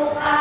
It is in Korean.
ลูกอา